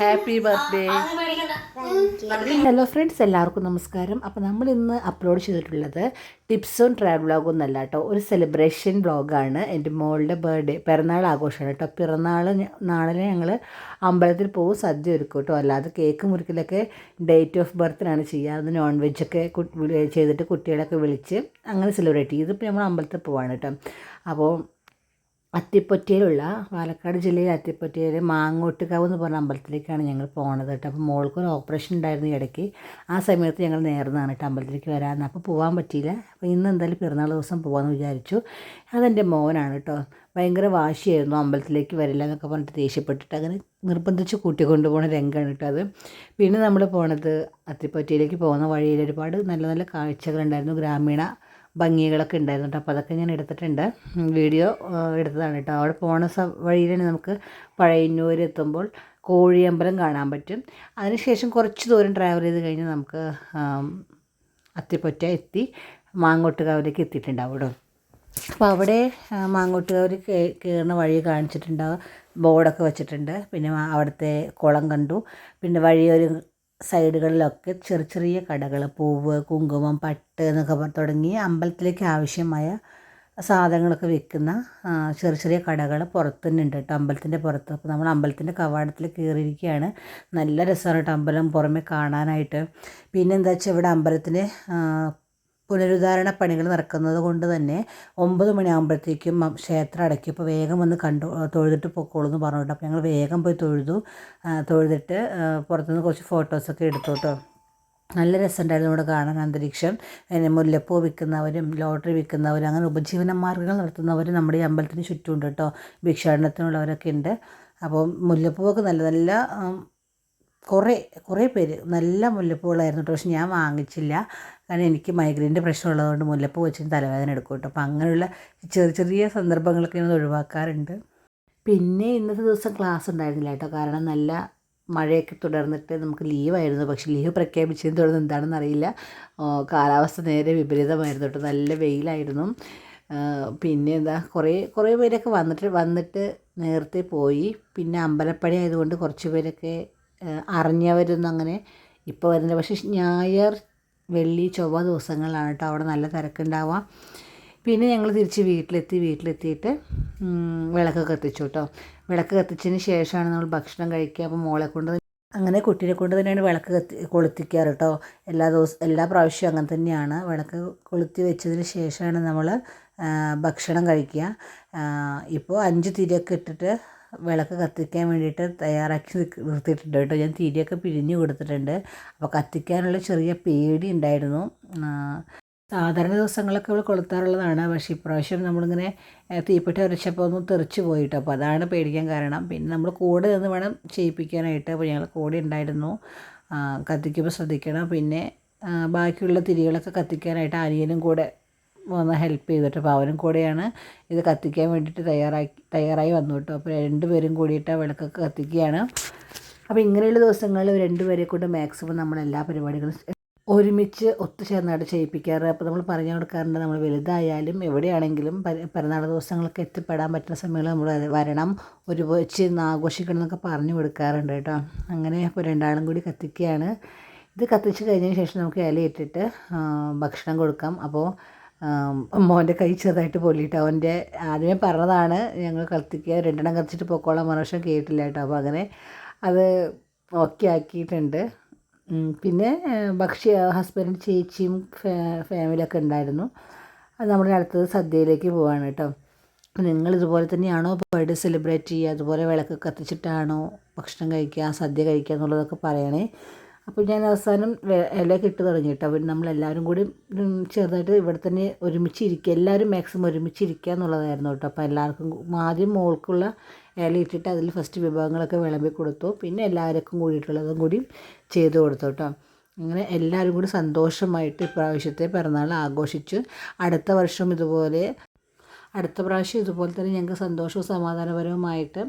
Happy birthday hello friends എല്ലാവർക്കും നമസ്കാരം. അപ്പോൾ നമ്മൾ ഇന്ന് അപ്ലോഡ് ചെയ്തിട്ടുള്ളത് ടിപ്സ് ഓൺ ട്രാവൽ വ്ളോഗും എന്നല്ല കേട്ടോ. ഒരു സെലിബ്രേഷൻ വ്ളോഗാണ് എന്റെ മോളുടെ ബർത്ത്ഡേ പിറന്നാൾ ആഘോഷമാണ് കേട്ടോ. പിറന്നാൾ നാളെ ഞങ്ങൾ അമ്പലത്തിൽ പോകും സദ്യ ഒരുക്കും കേട്ടോ. അല്ലാതെ കേക്ക് മുറിക്കലൊക്കെ ഡേറ്റ് ഓഫ് ബർത്തിനാണ് ചെയ്യുക. അത് നോൺ വെജൊക്കെ ചെയ്തിട്ട് കുട്ടികളൊക്കെ വിളിച്ച് അങ്ങനെ സെലിബ്രേറ്റ് ചെയ്യും. ഇതിപ്പോൾ നമ്മൾ അമ്പലത്തിൽ പോവാണ് കേട്ടോ. അപ്പോൾ അത്തിപ്പൊറ്റയിലുള്ള പാലക്കാട് ജില്ലയിലെ അത്തിപ്പൊറ്റയിൽ മാങ്ങോട്ടുകാവ് എന്ന് പറഞ്ഞ അമ്പലത്തിലേക്കാണ് ഞങ്ങൾ പോണത് കേട്ടോ. അപ്പോൾ മോൾക്കൊരു ഓപ്പറേഷൻ ഉണ്ടായിരുന്നു ഇടയ്ക്ക്. ആ സമയത്ത് ഞങ്ങൾ നേർന്നാണ് കേട്ടോ അമ്പലത്തിലേക്ക് വരാമെന്ന് അപ്പോൾ പോകാൻ പറ്റിയില്ല. അപ്പോൾ ഇന്ന് എന്തായാലും പിറന്നാൾ ദിവസം പോകാമെന്ന് വിചാരിച്ചു. അതെന്റെ മോനാണ് കേട്ടോ. ഭയങ്കര വാശിയായിരുന്നു അമ്പലത്തിലേക്ക് വരില്ല എന്നൊക്കെ പറഞ്ഞിട്ട് ദേഷ്യപ്പെട്ടിട്ട് അങ്ങനെ നിർബന്ധിച്ച് കൂട്ടിക്കൊണ്ട് പോകുന്ന രംഗമാണ് കേട്ടോ അത്. പിന്നെ നമ്മൾ പോണത് അത്തിപ്പറ്റയിലേക്ക് പോകുന്ന വഴിയിൽ ഒരുപാട് നല്ല നല്ല കാഴ്ചകളുണ്ടായിരുന്നു. ഗ്രാമീണ ഭംഗികളൊക്കെ ഉണ്ടായിരുന്നു കേട്ടോ അപ്പോൾ അതൊക്കെ ഞാൻ എടുത്തിട്ടുണ്ട്. വീഡിയോ എടുത്തതാണ് കേട്ടോ. അവിടെ പോണ സ വഴിയിൽ നമുക്ക് പഴയന്നൂർ എത്തുമ്പോൾ കോഴിയമ്പലം കാണാൻ പറ്റും. അതിനുശേഷം കുറച്ച് ദൂരം ട്രാവൽ ചെയ്ത് കഴിഞ്ഞ് നമുക്ക് അത്തിപ്പറ്റ എത്തി മാങ്ങോട്ടുകാവിലേക്ക് എത്തിയിട്ടുണ്ടാവും അപ്പോൾ അവിടെ മാങ്ങോട്ടുകാവിൽ കയറുന്ന വഴി കാണിച്ചിട്ടുണ്ടാവും ബോർഡൊക്കെ വെച്ചിട്ടുണ്ട്. പിന്നെ അവിടുത്തെ കുളം കണ്ടു. പിന്നെ വഴി ഒരു സൈഡുകളിലൊക്കെ ചെറിയ ചെറിയ കടകൾ പൂവ് കുങ്കുമം പട്ട് എന്നൊക്കെ തുടങ്ങി അമ്പലത്തിലേക്ക് ആവശ്യമായ സാധനങ്ങളൊക്കെ വിൽക്കുന്ന ചെറിയ ചെറിയ കടകൾ പുറത്ത് തന്നെ ഉണ്ട് കേട്ടോ അമ്പലത്തിന്റെ പുറത്ത്. അപ്പോൾ നമ്മൾ അമ്പലത്തിന്റെ കവാടത്തിൽ കയറിയിരിക്കുകയാണ്. നല്ല രസമാണ് കേട്ടോ അമ്പലം പുറമെ കാണാനായിട്ട്. പിന്നെ എന്താ വെച്ചാൽ ഇവിടെ അമ്പലത്തിന് ആ, പുനരുദ്ധാരണ പണികൾ നടക്കുന്നത് കൊണ്ട് തന്നെ ഒമ്പത് മണിയാകുമ്പോഴത്തേക്കും ക്ഷേത്രം അടയ്ക്കും. അപ്പോൾ വേഗം വന്ന് കണ്ടു തൊഴുതിട്ട് പൊക്കോളൂ എന്ന് പറഞ്ഞിട്ട് അപ്പോൾ ഞങ്ങൾ വേഗം പോയി തൊഴുതു. തൊഴുതിട്ട് പുറത്തുനിന്ന് കുറച്ച് ഫോട്ടോസൊക്കെ എടുത്തു കേട്ടോ. നല്ല രസമുണ്ടായിരുന്നു ഇവിടെ കാണാൻ അന്തരീക്ഷം. പിന്നെ മുല്ലപ്പൂ വിൽക്കുന്നവരും ലോട്ടറി വിൽക്കുന്നവരും അങ്ങനെ ഉപജീവന മാർഗങ്ങൾ നടത്തുന്നവരും നമ്മുടെ ഈ അമ്പലത്തിന് ചുറ്റുമുണ്ട് കേട്ടോ. ഭിക്ഷാടനത്തിനുള്ളവരൊക്കെ ഉണ്ട്. അപ്പോൾ മുല്ലപ്പൂവൊക്കെ നല്ല നല്ല കുറേ കുറേ പേര് നല്ല മുല്ലപ്പൂകളായിരുന്നു കേട്ടോ. പക്ഷെ ഞാൻ വാങ്ങിച്ചില്ല. കാരണം എനിക്ക് മൈഗ്രെയിന്റെ പ്രശ്നമുള്ളതുകൊണ്ട് മുല്ലപ്പൂ വെച്ചിട്ട് തലവേദന എടുക്കും കേട്ടോ. അപ്പോൾ അങ്ങനെയുള്ള ചെറിയ ചെറിയ സന്ദർഭങ്ങളൊക്കെ ഞാൻ ഒഴിവാക്കാറുണ്ട്. പിന്നെ ഇന്നത്തെ ദിവസം ക്ലാസ് ഉണ്ടായിരുന്നില്ല കേട്ടോ. കാരണം നല്ല മഴയൊക്കെ തുടർന്നിട്ട് നമുക്ക് ലീവായിരുന്നു പക്ഷേ ലീവ് പ്രഖ്യാപിച്ചതിന് തുടർന്ന് എന്താണെന്ന് അറിയില്ല. കാലാവസ്ഥ നേരെ വിപരീതമായിരുന്നു കേട്ടോ. നല്ല വെയിലായിരുന്നു. പിന്നെ എന്താ കുറേ കുറേ പേരൊക്കെ വന്നിട്ട് വന്നിട്ട് നേരത്തെ പോയി. പിന്നെ അമ്പലപ്പണി ആയതുകൊണ്ട് കുറച്ച് പേരൊക്കെ അറിഞ്ഞവരൊന്നും അങ്ങനെ ഇപ്പോൾ വരുന്നില്ല. പക്ഷേ ഞായർ വെള്ളി ചൊവ്വ ദിവസങ്ങളിലാണ് കേട്ടോ അവിടെ നല്ല തിരക്കുണ്ടാവുക. പിന്നെ ഞങ്ങൾ തിരിച്ച് വീട്ടിലെത്തി വീട്ടിലെത്തിയിട്ട് വിളക്ക് കത്തിച്ചു കേട്ടോ വിളക്ക് കത്തിച്ചതിന് ശേഷമാണ് നമ്മൾ ഭക്ഷണം കഴിക്കുക. അപ്പോൾ മോളെ കൊണ്ട് അങ്ങനെ കുട്ടീനെ കൊണ്ട് തന്നെയാണ് വിളക്ക് കത്തി കൊളുത്തിക്കാറ് കേട്ടോ എല്ലാ ദിവസവും എല്ലാ പ്രാവശ്യവും അങ്ങനെ തന്നെയാണ്. വിളക്ക് കൊളുത്തി വെച്ചതിന് ശേഷമാണ് നമ്മൾ ഭക്ഷണം കഴിക്കുക. ഇപ്പോൾ അഞ്ച് തിരിയൊക്കെ ഇട്ടിട്ട് വിളക്ക് കത്തിക്കാൻ വേണ്ടിയിട്ട് തയ്യാറാക്കി നിർത്തിയിട്ടുണ്ട് കേട്ടോ. ഞാൻ തിരിയൊക്കെ പിരിഞ്ഞ് കൊടുത്തിട്ടുണ്ട്. അപ്പോൾ കത്തിക്കാനുള്ള ചെറിയ പേടി ഉണ്ടായിരുന്നു. സാധാരണ ദിവസങ്ങളൊക്കെ ഇവിടെ കൊളുത്താറുള്ളതാണ്. പക്ഷേ ഇപ്രാവശ്യം നമ്മളിങ്ങനെ തീപ്പെട്ടി ഉരച്ചപ്പോൾ ഒന്ന് തെറിച്ച് പോയിട്ടോ അപ്പോൾ അതാണ് പേടിക്കാൻ കാരണം. പിന്നെ നമ്മൾ കൂടെ നിന്ന് വേണം ചെയ്യിപ്പിക്കാനായിട്ട്. അപ്പോൾ ഞങ്ങൾ കൂടെ ഉണ്ടായിരുന്നു. കത്തിക്കുമ്പോൾ ശ്രദ്ധിക്കണം. പിന്നെ ബാക്കിയുള്ള തിരികളൊക്കെ കത്തിക്കാനായിട്ട് അനിയനും കൂടെ വന്ന് ഹെൽപ്പ് ചെയ്തിട്ട് അപ്പോൾ അവനും കൂടെയാണ് ഇത് കത്തിക്കാൻ വേണ്ടിയിട്ട് തയ്യാറാക്കി തയ്യാറായി വന്നു കേട്ടോ. അപ്പോൾ രണ്ടുപേരും കൂടിയിട്ട് വിളക്കൊക്കെ കത്തിക്കുകയാണ്. അപ്പോൾ ഇങ്ങനെയുള്ള ദിവസങ്ങളിൽ രണ്ടുപേരെ കൊണ്ട് മാക്സിമം നമ്മൾ എല്ലാ പരിപാടികളും ഒരുമിച്ച് ഒത്തുചേർന്നായിട്ട് ചെയ്യിപ്പിക്കാറ്. അപ്പോൾ നമ്മൾ പറഞ്ഞു കൊടുക്കാറുണ്ട് നമ്മൾ വലുതായാലും എവിടെയാണെങ്കിലും പിറന്നാൾ ദിവസങ്ങളൊക്കെ എത്തിപ്പെടാൻ പറ്റുന്ന സമയങ്ങളിൽ നമ്മൾ വരണം ഒരു വെച്ച് ആഘോഷിക്കണം എന്നൊക്കെ പറഞ്ഞു കൊടുക്കാറുണ്ട് കേട്ടോ. അങ്ങനെ ഇപ്പോൾ രണ്ടാളും കൂടി കത്തിക്കുകയാണ്. ഇത് കത്തിച്ച് കഴിഞ്ഞതിന് ശേഷം നമുക്ക് ഇലയിട്ടിട്ട് ഭക്ഷണം കൊടുക്കാം. അപ്പോൾ മോന്റെ കൈ ചെറുതായിട്ട് പൊള്ളിയിട്ട് അവന്റെ ആദ്യമേ പറഞ്ഞതാണ് ഞങ്ങൾ കത്തിക്കുക രണ്ടെണ്ണം കത്തിച്ചിട്ട് പൊക്കോളാം മനുഷ്യൻ കേട്ടില്ല കേട്ടോ. അപ്പോൾ അങ്ങനെ അത് ഓക്കെ ആക്കിയിട്ടുണ്ട്. പിന്നെ ഭക്ഷ്യ ഹസ്ബൻഡ് ചേച്ചിയും ഫാമിലിയൊക്കെ ഉണ്ടായിരുന്നു. അത് നമ്മുടെ അടുത്തത് സദ്യയിലേക്ക് പോവാണ് കേട്ടോ. നിങ്ങൾ ഇതുപോലെ തന്നെയാണോ ബർത്ത്ഡേ സെലിബ്രേറ്റ് ചെയ്യുക? അതുപോലെ വിളക്ക് കത്തിച്ചിട്ടാണോ ഭക്ഷണം കഴിക്കുക സദ്യ കഴിക്കുക എന്നുള്ളതൊക്കെ പറയണേ. അപ്പോൾ ഞാൻ അവസാനം ഇലയൊക്കെ ഇട്ട് തുടങ്ങി കേട്ടോ അപ്പോൾ നമ്മളെല്ലാവരും കൂടി ചെറുതായിട്ട് ഇവിടെ തന്നെ ഒരുമിച്ച് ഇരിക്കുക എല്ലാവരും മാക്സിമം ഒരുമിച്ച് ഇരിക്കുക എന്നുള്ളതായിരുന്നു കേട്ടോ അപ്പോൾ എല്ലാവർക്കും ആദ്യം മോൾക്കുള്ള ഇല ഇട്ടിട്ട് അതിൽ ഫസ്റ്റ് വിഭവങ്ങളൊക്കെ വിളമ്പി കൊടുത്തു. പിന്നെ എല്ലാവർക്കും കൂടിയിട്ടുള്ളതും കൂടി ചെയ്തു കൊടുത്തു കേട്ടോ അങ്ങനെ എല്ലാവരും കൂടി സന്തോഷമായിട്ട് ഇപ്രാവശ്യത്തെ പിറന്നാൾ ആഘോഷിച്ചു അടുത്ത വർഷം ഇതുപോലെ അടുത്ത പ്രാവശ്യം ഇതുപോലെ തന്നെ ഞങ്ങൾക്ക് സന്തോഷവും സമാധാനപരവുമായിട്ട്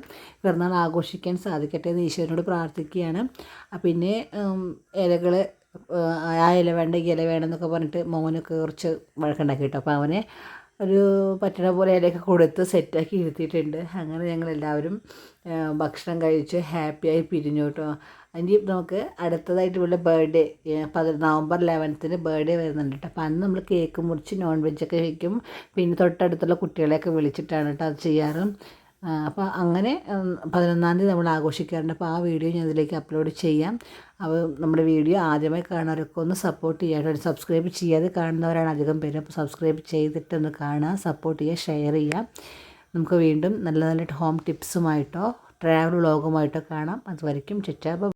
പിറന്നാൾ ആഘോഷിക്കാൻ സാധിക്കട്ടെ എന്ന് ഈശ്വരനോട് പ്രാർത്ഥിക്കുകയാണ്. പിന്നെ ഇലകൾ ആ ഇല വേണ്ട ഈ ഇല വേണമെന്നൊക്കെ പറഞ്ഞിട്ട് മോനൊക്കെ കുറച്ച് വഴക്കുണ്ടാക്കി കേട്ടോ. അപ്പോൾ അവനെ ഒരു പറ്റണ പോലെ ഇലയൊക്കെ കൊടുത്ത് സെറ്റാക്കി ഇരുത്തിയിട്ടുണ്ട്. അങ്ങനെ ഞങ്ങൾ എല്ലാവരും ഭക്ഷണം കഴിച്ച് ഹാപ്പിയായി പിരിഞ്ഞു കേട്ടോ. ഇനി നമുക്ക് അടുത്തതായിട്ട് ഇവിടെ ബർത്ത്ഡേ പതി നവംബർ ലെവൻത്തിന് ബർത്ത്ഡേ വരുന്നുണ്ട് കേട്ടോ. അപ്പം അന്ന് നമ്മൾ കേക്ക് മുറിച്ച് നോൺ വെജൊക്കെ വയ്ക്കും പിന്നെ തൊട്ടടുത്തുള്ള കുട്ടികളെയൊക്കെ വിളിച്ചിട്ടാണ് കേട്ടോ അത് ചെയ്യാറ്. അപ്പോൾ അങ്ങനെ പതിനൊന്നാം തീയതി നമ്മൾ ആഘോഷിക്കാറുണ്ട്. അപ്പോൾ ആ വീഡിയോ ഞാൻ ഇതിലേക്ക് അപ്ലോഡ് ചെയ്യാം. അപ്പോൾ നമ്മുടെ വീഡിയോ ആദ്യമായി കാണാനൊക്കെ ഒന്ന് സപ്പോർട്ട് ചെയ്യാൻ സബ്സ്ക്രൈബ് ചെയ്യാതെ കാണുന്നവരാണ് അധികം പേര്. അപ്പോൾ സബ്സ്ക്രൈബ് ചെയ്തിട്ടൊന്ന് കാണുക സപ്പോർട്ട് ചെയ്യുക ഷെയർ ചെയ്യുക. നമുക്ക് വീണ്ടും നല്ല നല്ല ഹോം ടിപ്സുമായിട്ടോ ട്രാവൽ വ്ളോഗുമായിട്ടോ കാണാം. അതുവരയ്ക്കും ചുറ്റാ